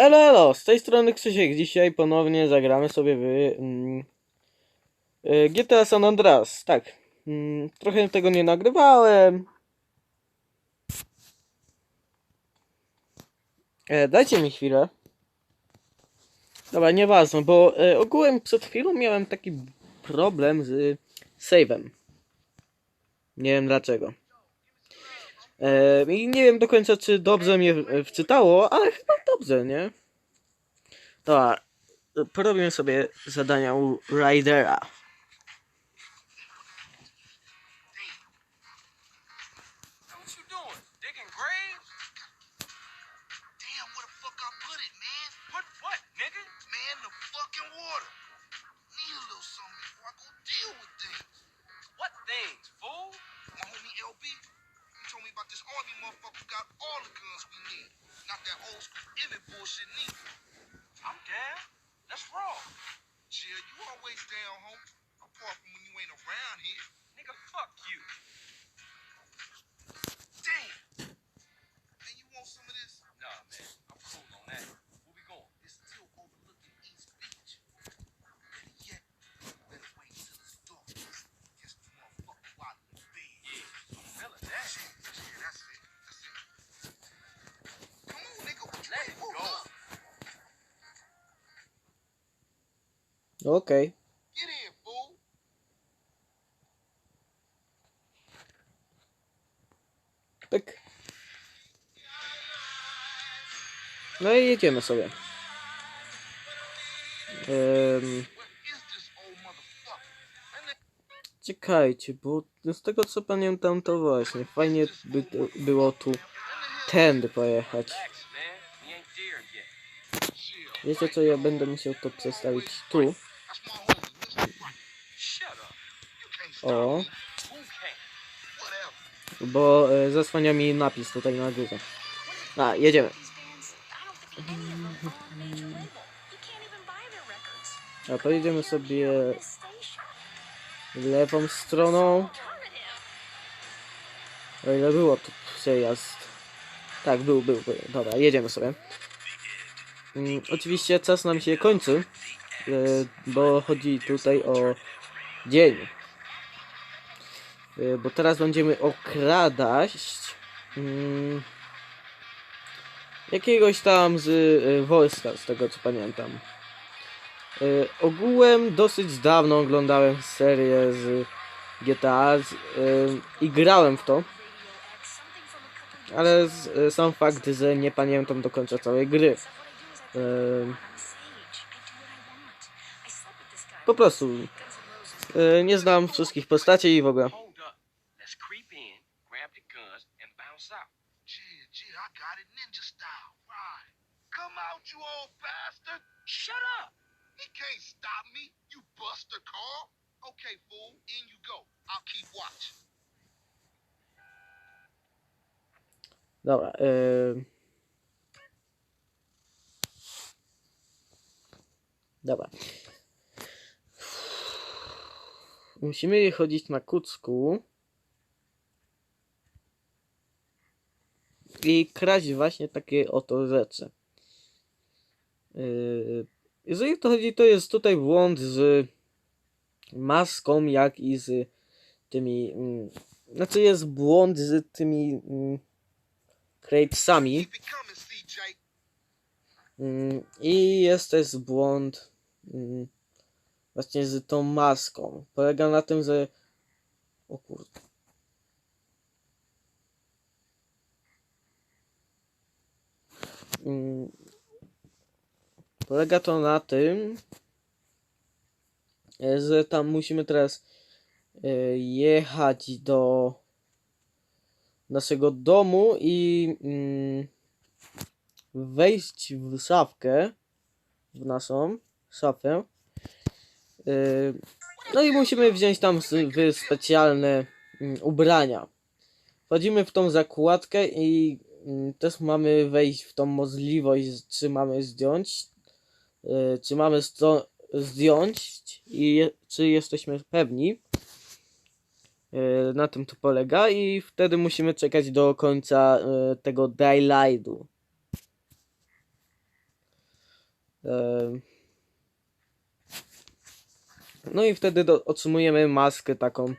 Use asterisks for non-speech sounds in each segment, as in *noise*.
Elo, elo, z tej strony Krzysiek. Dzisiaj ponownie zagramy sobie w mm, y, GTA San Andreas. Tak, mm, trochę tego nie nagrywałem. E, dajcie mi chwilę. Dobra, nieważne, bo e, ogółem przed chwilą miałem taki problem z save'em. Nie wiem dlaczego. E, I nie wiem do końca, czy dobrze mnie wczytało, ale chyba dobrze, nie? Dobra, porobimy sobie zadania u Ridera. What you doing? Digging graves? Damn, where the fuck I put it, man? Put what, nigga? Man, the fucking water. Old Okej. Get in, fool. Pyk. No i jedziemy sobie. Then czekajcie, bo z tego co pamiętam to właśnie fajnie by było tu tędy pojechać. Wiecie co, ja będę musiał to przestawić tu. That's my homie, Mr. Right. Shut up. You can't stop O, bo e, zasłania mi napis tutaj na górze. A, jedziemy. A pojedziemy sobie lewą stroną. O ile było tu przejazd. Tak, był, był, był. Dobra, jedziemy sobie. Mm, oczywiście czas nam się kończy, e, bo chodzi tutaj o dzień. E, bo teraz będziemy okradać mm, jakiegoś tam z e, wojska, z tego co pamiętam. E, ogółem dosyć dawno oglądałem serię z GTA e, i grałem w to. Ale z, e, sam fakt, że nie pamiętam do końca całej gry. Po prostu nie znam wszystkich postaci i w ogóle. Out, you old bastard. Shut up. He can't stop me, you buster car. Okay, fool. In you go. I'll keep watch. Dobra. em. Dobra. Musimy chodzić na kucku. I kraść właśnie takie oto rzeczy. Yy, Jeżeli to chodzi, to jest tutaj błąd z maską, jak i z tymi. mm, Znaczy jest błąd z tymi mm, CJ. Mm, I jest też błąd właśnie z tą maską. Polega na tym, że. O kurde. Mm, Polega to na tym, e, że tam musimy teraz e, jechać do naszego domu i mm, wejść w szafkę, w naszą szafę. Yy, No i musimy wziąć tam specjalne mm, ubrania. Wchodzimy w tą zakładkę i mm, też mamy wejść w tą możliwość, czy mamy zdjąć, czy mamy zdjąć i czy jesteśmy pewni. Yy, Na tym to polega i wtedy musimy czekać do końca yy, tego daylightu. No i wtedy otrzymujemy maskę taką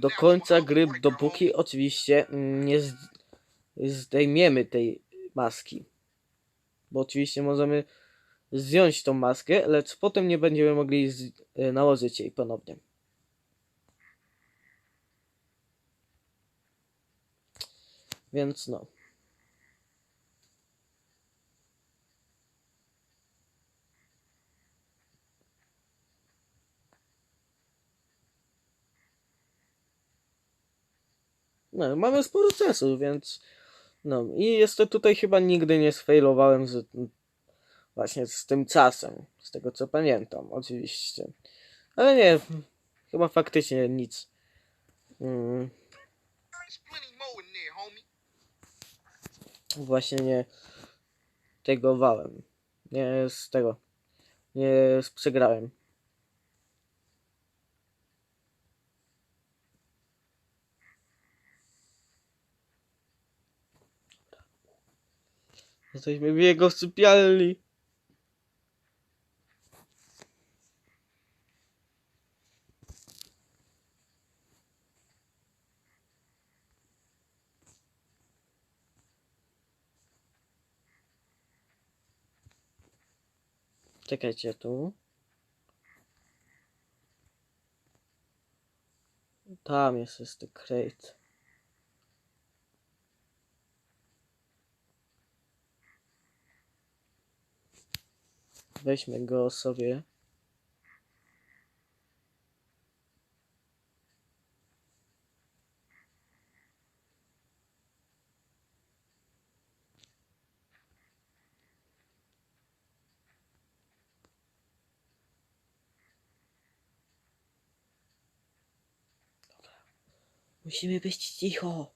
do końca gry, dopóki oczywiście mm, nie zdejmiemy tej maski. Bo oczywiście możemy zdjąć tą maskę, lecz potem nie będziemy mogli e, nałożyć jej ponownie. Więc no. No, mamy sporo czasu, więc no i jeszcze tutaj chyba nigdy nie sfailowałem z właśnie z tym czasem, z tego co pamiętam, oczywiście. Ale nie, chyba faktycznie nic. Mm, właśnie nie tegowałem. Nie z tego. Nie z- przegrałem. Jesteśmy w jego sypialni. Czekajcie tu. Tam jest jest crate. Weźmy go sobie. Musimy być cicho.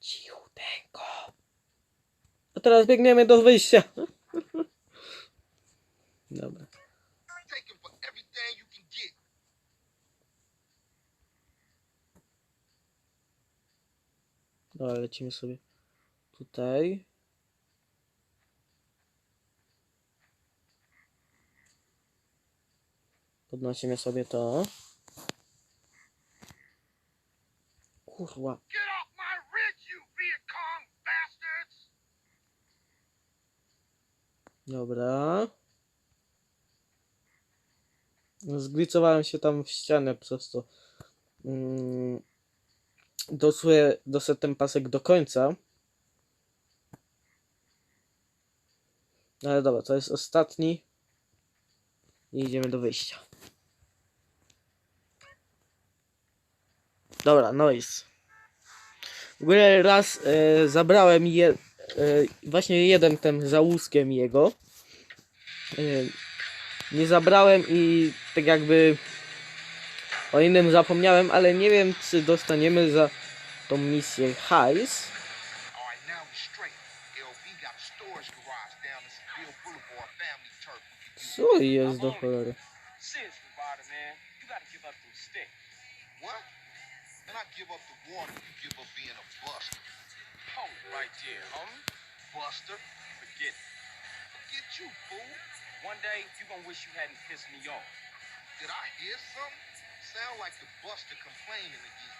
Cichuteńko. A teraz biegniemy do wyjścia. *laughs* Dobra. Dobra, lecimy sobie tutaj. Podnosimy sobie to. Kurwa. Dobra. Zglicowałem się tam w ścianę przez to. Mm, dosuję, ten pasek do końca. Ale dobra, to jest ostatni. I idziemy do wyjścia. Dobra, noise. W ogóle raz e, zabrałem je, e, właśnie jeden ten za łuskiem jego. E, nie zabrałem i tak jakby o innym zapomniałem, ale nie wiem czy dostaniemy za tą misję hajs. We can use. Co jest do? Seriously, Ryder, man. You gotta give up them sticks. What? And I give up the water, you give up being a buster. Hold it right there, homie. Buster? Forget it. Forget you, fool. One day, you gonna wish you hadn't pissed me off. Did I hear something? Sound like the buster complaining again.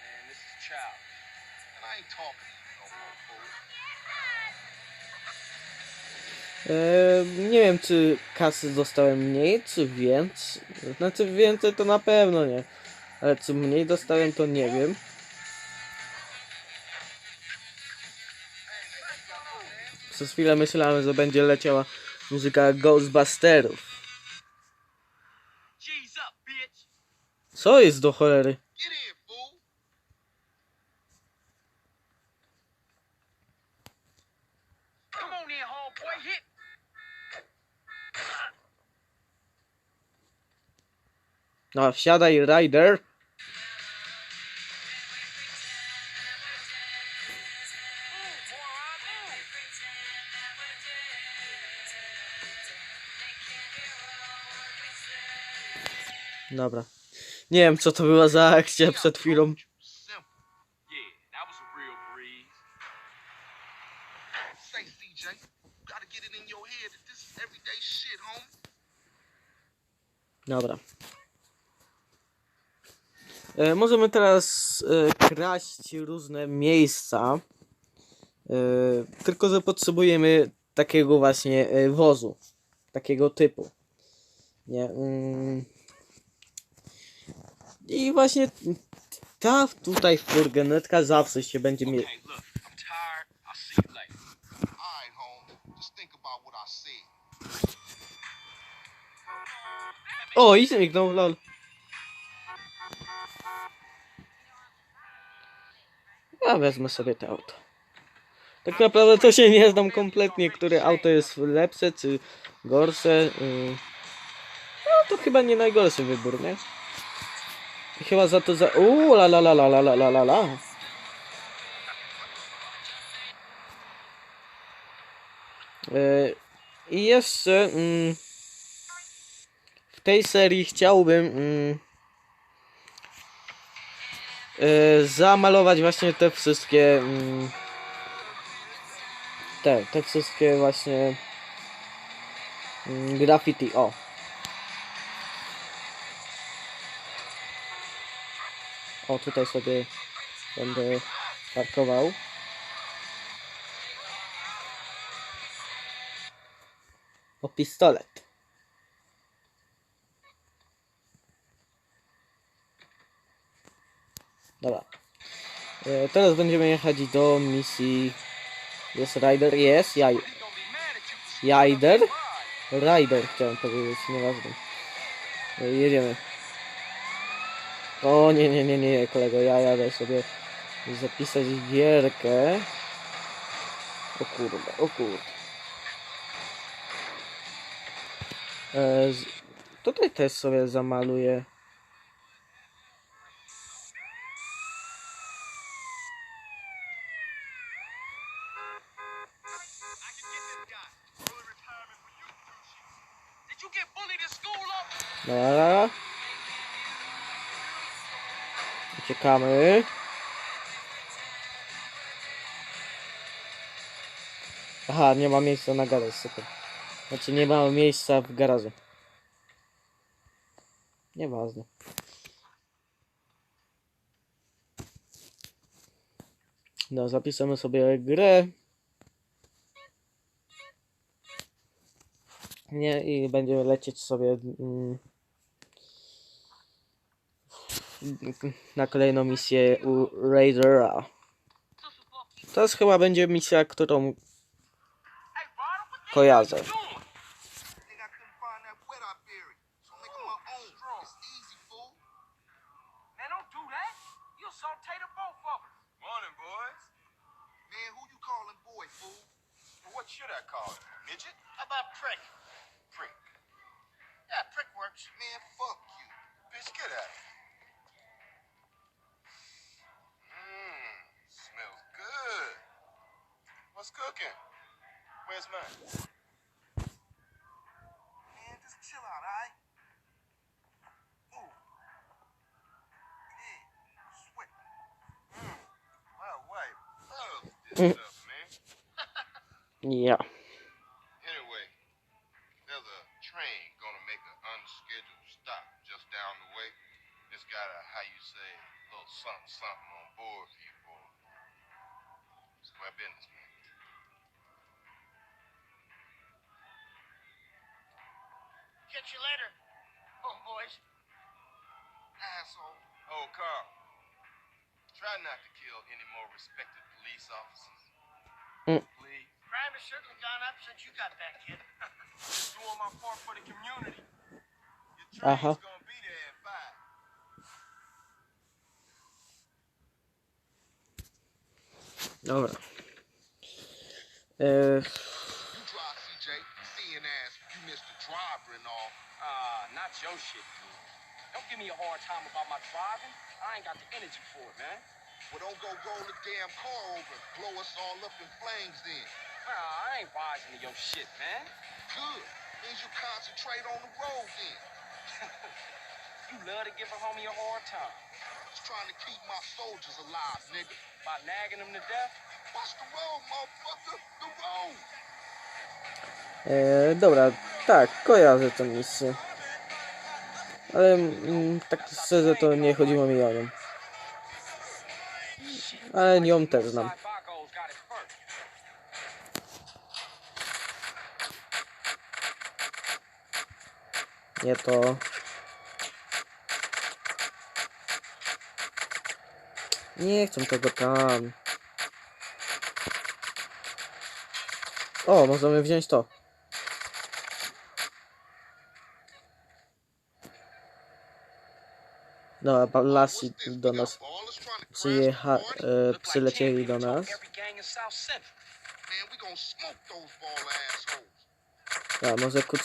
Man, this is childish. And I ain't talking to you no more, fool. E, nie wiem czy kasy dostałem mniej, czy więcej. Znaczy więcej to na pewno nie. Ale czy mniej dostałem to nie wiem. Przez chwilę myślałem, że będzie leciała muzyka Ghostbusterów. Co jest do cholery? No, wsiadaj, Rider. Dobra. Nie wiem, co to była za akcja przed chwilą. Dobra. E, możemy teraz e, kraść różne miejsca. E, tylko, że potrzebujemy takiego właśnie e, wozu. Takiego typu. Nie. Mm. I właśnie ta tutaj furgonetka zawsze się będzie mieć. Okay, said. O, i zniknął, lol. Wezmę sobie to auto. Tak naprawdę to się nie znam kompletnie, które auto jest lepsze czy gorsze. y. No to chyba nie najgorszy wybór, nie? Chyba za to za... Uuu, la la la la la la la la. Y, I jeszcze... Mm, w tej serii chciałbym mm, e, zamalować właśnie te wszystkie mm, te, te wszystkie właśnie mm, graffiti, o. O tutaj sobie będę parkował. O pistolet Dobra. E, teraz będziemy jechać do misji. Jest Rider? Jest. Jaj. Really gonna be mad at you for Rider? ride. Rider chciałem powiedzieć, nieważne. E, jedziemy. O nie, nie, nie, nie, kolego, ja jadę sobie zapisać gierkę. O kurde, o kurde. E. Tutaj też sobie zamaluję. Uciekamy. Aha, nie ma miejsca na garaż, super. Znaczy nie ma miejsca w garażu. Nieważne. No, zapisamy sobie grę. Nie, i będziemy lecieć sobie mm, na kolejną misję u Raidera. To jest chyba będzie misja, którą kojarzę. Mm. *laughs* Yeah. Shit, dude. Don't give me a hard time about my driving. I ain't got the energy for it, man. Well, don't go roll the damn car over blow us all up in flames then. Ah, I ain't rising to your shit, man. Good. Means you concentrate on the road then. You love to give a homie a hard time. Just trying to keep my soldiers alive, nigga. By nagging them to death? Watch the road, motherfucker. The road. E, dobra, tak, kojarzę tę misję. Ale mm, tak szczerze to nie chodziło mi o nią. Ale nią też znam. Nie to. Nie chcę tego tam. O, możemy wziąć to. Dobra, Balasi do nas przyjecha, e, przylecieli do nas. Every gang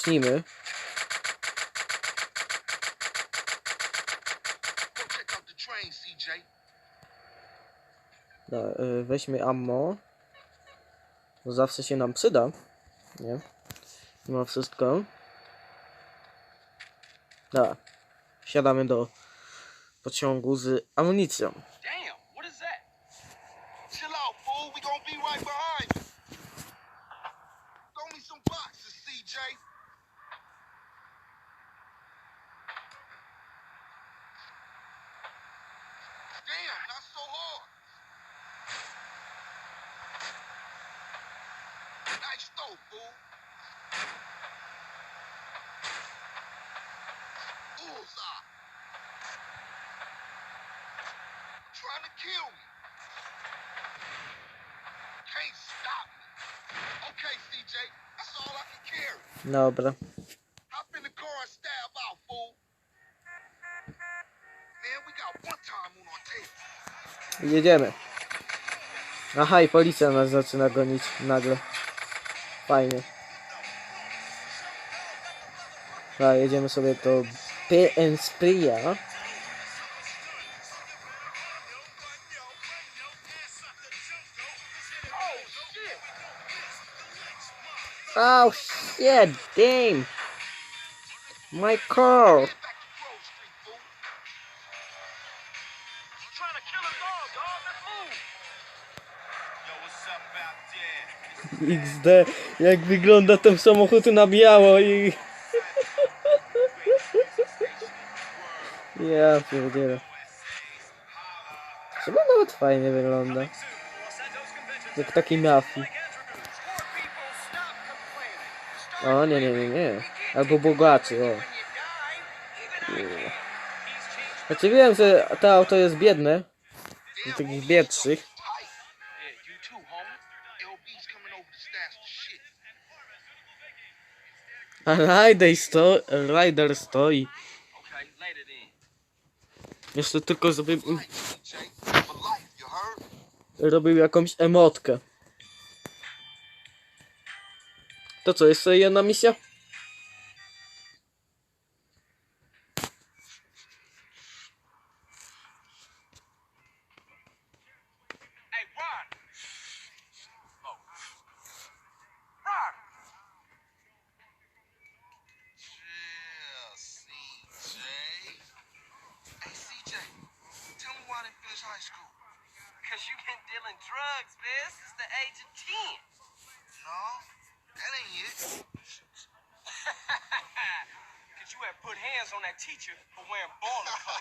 in Dobra, y, weźmy ammo. Bo zawsze się nam przyda. Nie? Mimo wszystko. Dobra. Siadamy do pociągu z amunicją. Damn, what is that? Chill out, fool. We gonna be right behind you. Throw me some boxes, CJ. Damn, not so hard. Nice throw, fool. Bullseye. Trying to kill me. Can't stop me. Okay, CJ, that's all I can carry. Dobra. Hop in the car and stab out, fool. Man, we got one time on our tail. Jedziemy. Aha, i policja nas zaczyna gonić nagle. Fajnie. Dobra, jedziemy sobie do PN Spria. Oh shit, damn. My car. XD, jak wygląda ten samochód na biało i... *laughs* Ja pierdzielę. Chyba nawet fajnie wygląda. Jak taki mafii. O, nie, nie, nie, nie. Albo bogaczy, o. Znaczy wiem, że to auto jest biedne. I takich biedszych. A Rider, sto Rider stoi. Jeszcze tylko heard? robił jakąś emotkę. To co, jeszcze jedna misja? Teacher for wearing baller *laughs*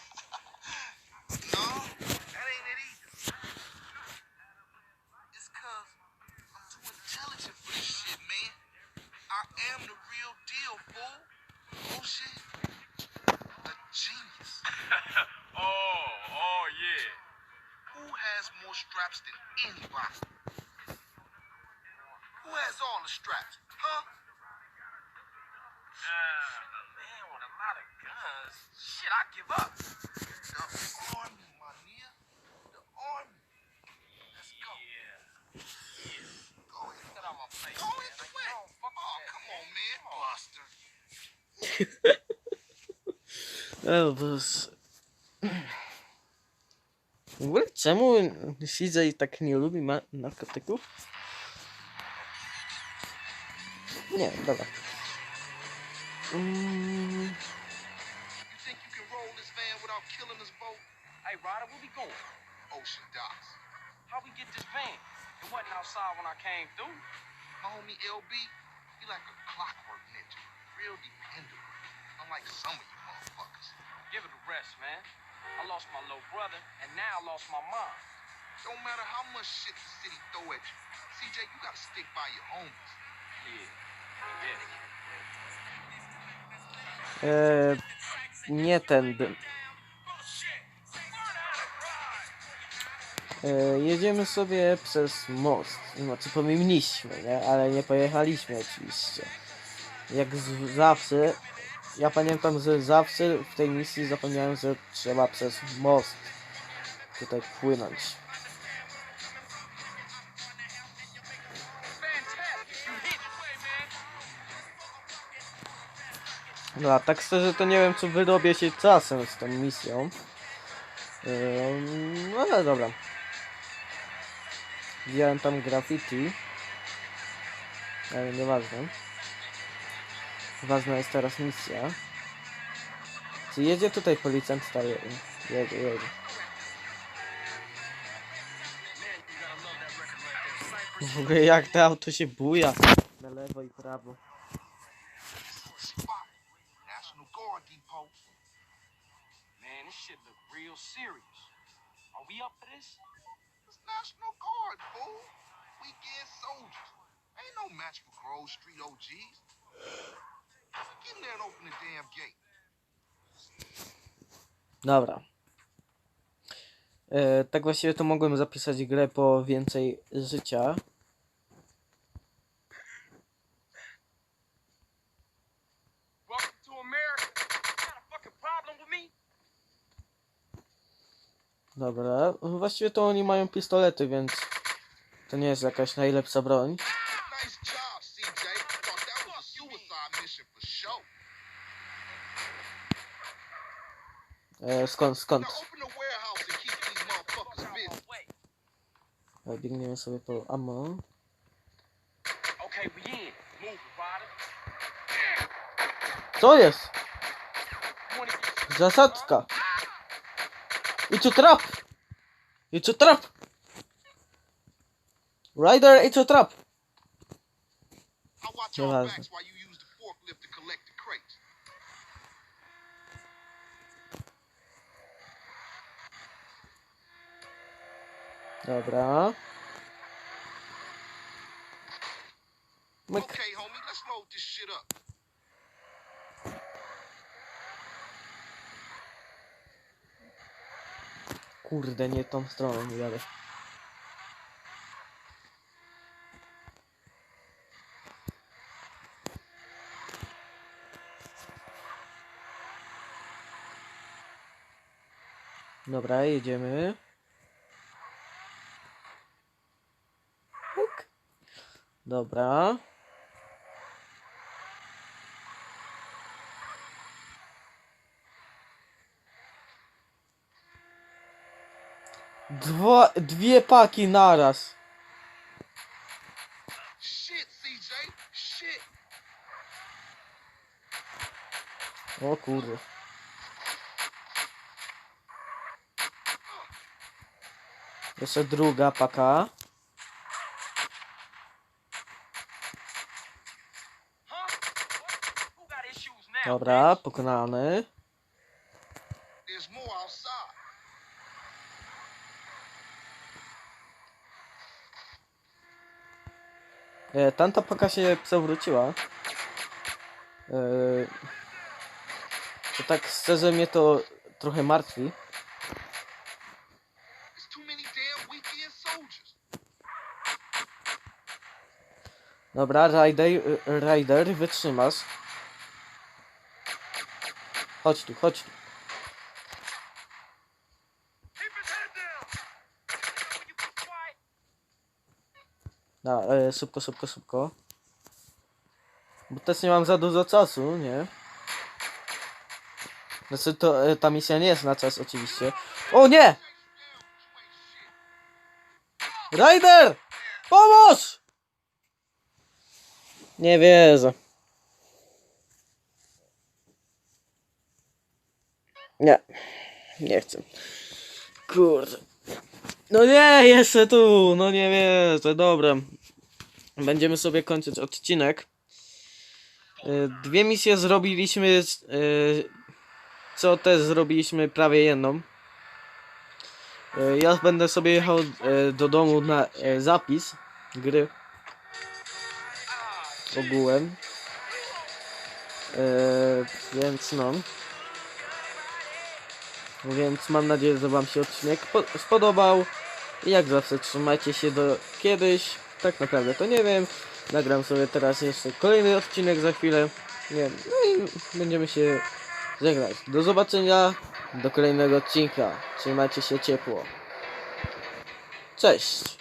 *laughs* Elvis. W ogóle czemu CJ tak nie lubi ma- narkotyków? Nie, dobra. Mm, Motherfuckers. Give it a rest, man. I lost my little brother, and now I lost my mom. Don't matter how much shit the city throw at you. CJ, you gotta stick by your homies. Yeah. Yeah. E, nie tędy. E, jedziemy sobie przez most. Znaczy powinniśmy, nie? Ale nie pojechaliśmy oczywiście. Jak z, zawsze. Ja pamiętam, że zawsze w tej misji zapomniałem, że trzeba przez most tutaj płynąć. No a tak szczerze to nie wiem, czy wyrobię się czasem z tą misją. No ale dobra. Widziałem tam graffiti. Ale nieważne. Ważna jest teraz misja. Czy jedzie tutaj policjant? Staje. Jedzie, jedzie. W ogóle jak to auto się buja. Na lewo i prawo. No match for Grove Street OGs. Dobra. E, tak właściwie to mogłem zapisać grę po więcej życia. Dobra. Właściwie to oni mają pistolety, więc to nie jest jakaś najlepsza broń. Uh, these motherfuckers busy. Wait. E, biegniemy sobie po ammo. Okay, we in. Move it, Ryder. Co jest? You wanna Zasadzka! It's a trap! It's a trap! Rider, it's a trap! I watch your Nieważne. backs while you use the forklift to collect the crates. Dobra. Myk. Kurde, nie tą stroną jadę. Dobra, jedziemy. Dobra. Dwa, dwie paki naraz. O kurde. Jeszcze druga paka. Dobra, pokonany. E, tamta paka się przewróciła. E, to tak szczerze mnie to trochę martwi. Dobra, Rider, Rider, wytrzymasz. Chodź tu, chodź tu. Da, e, szybko, szybko, szybko. Bo też nie mam za dużo czasu, nie? Znaczy to, e, ta misja nie jest na czas oczywiście. O nie! Rider! Pomóż! Nie wierzę. Nie. Nie chcę. Kurde. No nie, jeszcze tu, no nie wierzę, dobra. Będziemy sobie kończyć odcinek. Y, Dwie misje zrobiliśmy, y, co też zrobiliśmy prawie jedną. Y, Ja będę sobie jechał do domu na zapis gry. Ogółem. Więc no. Więc mam nadzieję, że Wam się odcinek po- spodobał. I jak zawsze trzymajcie się do kiedyś. Tak naprawdę to nie wiem. Nagram sobie teraz jeszcze kolejny odcinek za chwilę. Nie wiem. No i będziemy się żegnać. Do zobaczenia. Do kolejnego odcinka. Trzymajcie się ciepło. Cześć.